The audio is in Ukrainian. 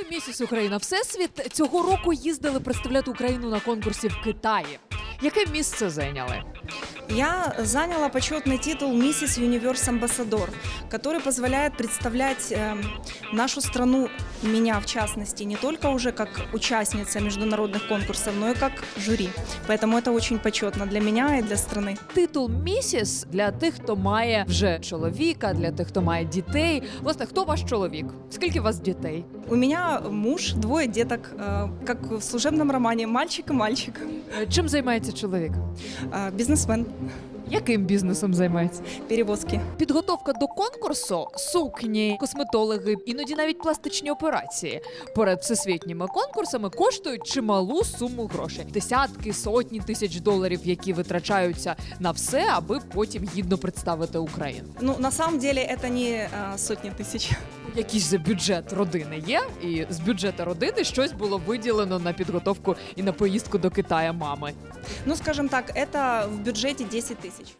Ви місіс Україна Всесвіт цього року їздили представляти Україну на конкурсі в Китаї. Яке місце зайняли? Я заняла почетный титул «Миссис Юниверс Амбассадор», который позволяет представлять эм, нашу страну, меня в частности, не только уже как участница международных конкурсов, но и как жюри. Поэтому это очень почетно для меня и для страны. Титул місіс для тих, хто має вже чоловіка, для тих, хто має дітей. Власне, хто ваш чоловік? Скільки у вас дітей? У меня муж, двое деток, э, как в служебном романе «Мальчик и мальчик», Е, Чим займається чоловік? Э, бизнесмен, Яким бізнесом займається? перевозки. Підготовка до конкурсу, сукні, косметологи, іноді навіть пластичні операції перед всесвітніми конкурсами коштують чималу суму грошей: десятки, сотні тисяч доларів, які витрачаються на все, аби потім гідно представити Україну. Ну, на самом деле это не э, сотни тысяч. Якийсь же бюджет родини є, і з бюджету родини щось було виділено на підготовку і на поїздку до Китая мами. Ну, скажем так, это в бюджете 10 тысяч.